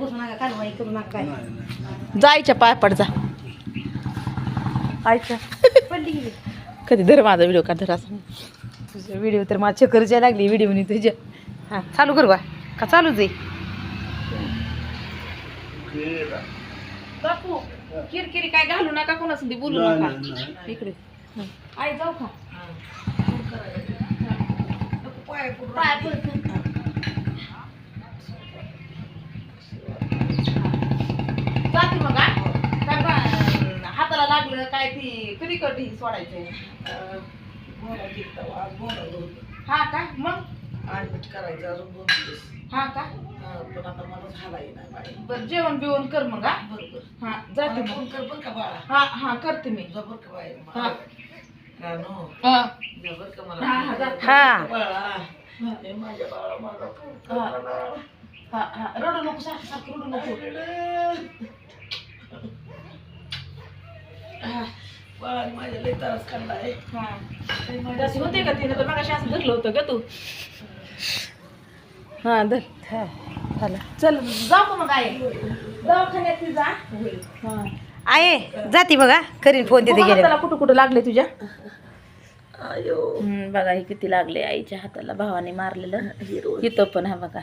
बसू नका कारवाई करू नका काय नाही नाही जायच्या पाय पड जा. आयच्या पडली गेली कधी धर माझा व्हिडिओ का धर असं? तुझा व्हिडिओ तर माझ्या चक्कर लागली व्हिडिओनी तुझ्या. हा. चालू करू का का चालूच आहे? बापू किरकिरी काय घालू नका कोणास बोलू नका. इकडे. हं. आई जाऊ का? पाय पडतो. लागलं काय ती कधी कधी सोडायचंय हा का? मग? करायचं अजून दोन दिवस. हा का? हा, पण आता मला नाही बाई. बर जेवण बिवण कर मग हा? बरोबर. हा जाते मला मग. फोन कर बरं का बाळा. हा हा करते मी. जबर का बाई हा. रानो. हा. का हा, मला हा, जा. हा. बाळा. हे. माझ्या बाळा माझा फोन कर हा. मला. हा हा. रडू नको सारखं सारखं रडू नको. हा, बाळाने माझ्या लई त्रास काढलाय. हा. तशी होते का तिने? तर मग असं धरलं होतं का तू. हा धर. हा झालं. चल जाऊ का मग आई? दवाखान्यात ती जा. हा. आहे जाती बघा. करीन फोन तिथे गेले कुठं कुठं लागले तुझ्या. अयो हम्म, बघा हे किती लागले आईच्या हाताला. भावाने मारलेलं. इथं पण हा बघा.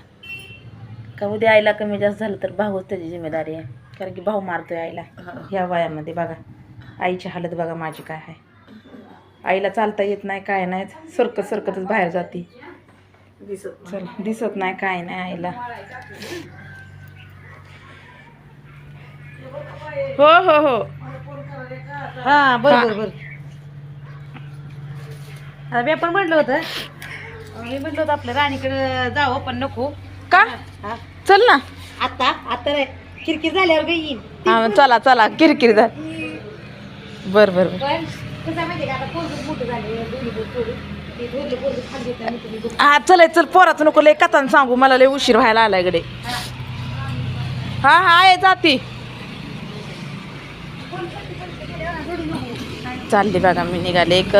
का उद्या आईला कमी जास्त झालं तर भाऊच त्याची जिम्मेदारी आहे. कारण की भाऊ मारतोय आईला. ह्या वयामध्ये बघा. आईची हालत बघा माझी काय आहे. आईला चालता येत नाही काय नाही. सरकत सरकतच बाहेर जाते. दिसत चल दिसत नाही काय नाही आईला. हो हो हो. हा बरोबर बरोबर आता मी पण म्हटलं होतं. मी म्हटलं होतं आपल्या राणीकडे जावं पण नको. का? हा. चल ना. आता आता रे किरकिर झाल्यावर काही येईन. हा चला चला. किरकिर जा बर बर बर. पण कसं आहे माहिती आहे का? आता पोरगं मोठं झाले दोन्ही पोरं पोरं. ते थोरलं पोरगं खाली येतं आणि तुम्ही दोघं- हा चल चल पोराचं नको लय कथान सांगू. मला लय उशीर व्हायला आला इकडे हा हा आहे जाती. चालली बघा मी निघाले. एक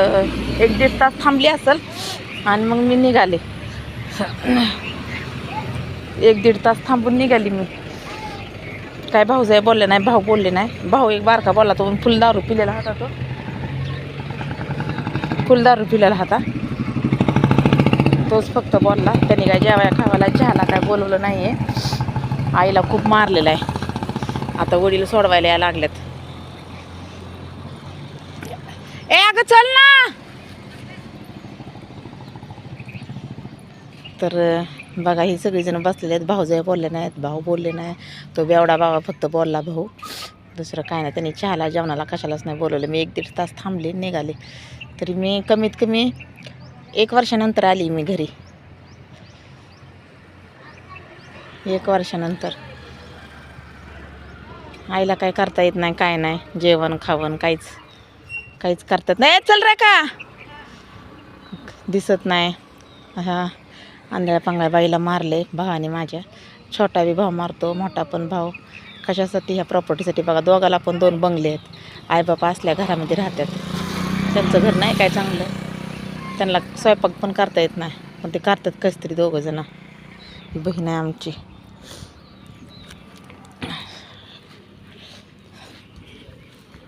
एक दीड तास थांबली असल आणि मग मी निघाले. एक दीड तास थांबून निघाली मी. काय भाऊजाई बोलले नाही भाऊ बोलले नाही. भाऊ एक बारका बोलला तो फुल दारू पिलेला होता तो. फुल दारू पिलेला होता. तोच फक्त बोलला त्यांनी काय जेवायला खावायला चहाला काय बोलवलं नाही आहे आईला खूप मारलेलं आहे. आता वडील सोडवायला यायला लागल्यात ए अगं चल ना! तर बघा ही सगळीजण बसलेले आहेत. भाऊजाई बोलले नाहीत भाऊ बोलले नाही. तो बेवडा बाबा फक्त बोलला भाऊ. दुसरं काय नाही. त्यांनी चहाला जेवणाला कशालाच नाही बोलवलं. मी एक दीड तास थांबले निघाले. तरी मी कमीत कमी एक वर्षानंतर आली मी घरी. एक वर्षानंतर. आईला काय करता येत नाही काय नाही. जेवण खावण काहीच काहीच करतात नाही. चल रे का? दिसत नाही. हा. आंधळ्या पांगळ्या बाईला मारले भावाने माझ्या. छोटा बी भाव मारतो मोठा पण भाव. कशासाठी ह्या प्रॉपर्टीसाठी बघा दोघाला पण दोन बंगले आहेत. आईबापा असल्या घरामध्ये राहतात. त्यांचं घर नाही काय चांगलं. त्यांना स्वयंपाक पण करता येत नाही. पण ते करतात कस तरी दोघंजणं ही बहीण आहे आमची.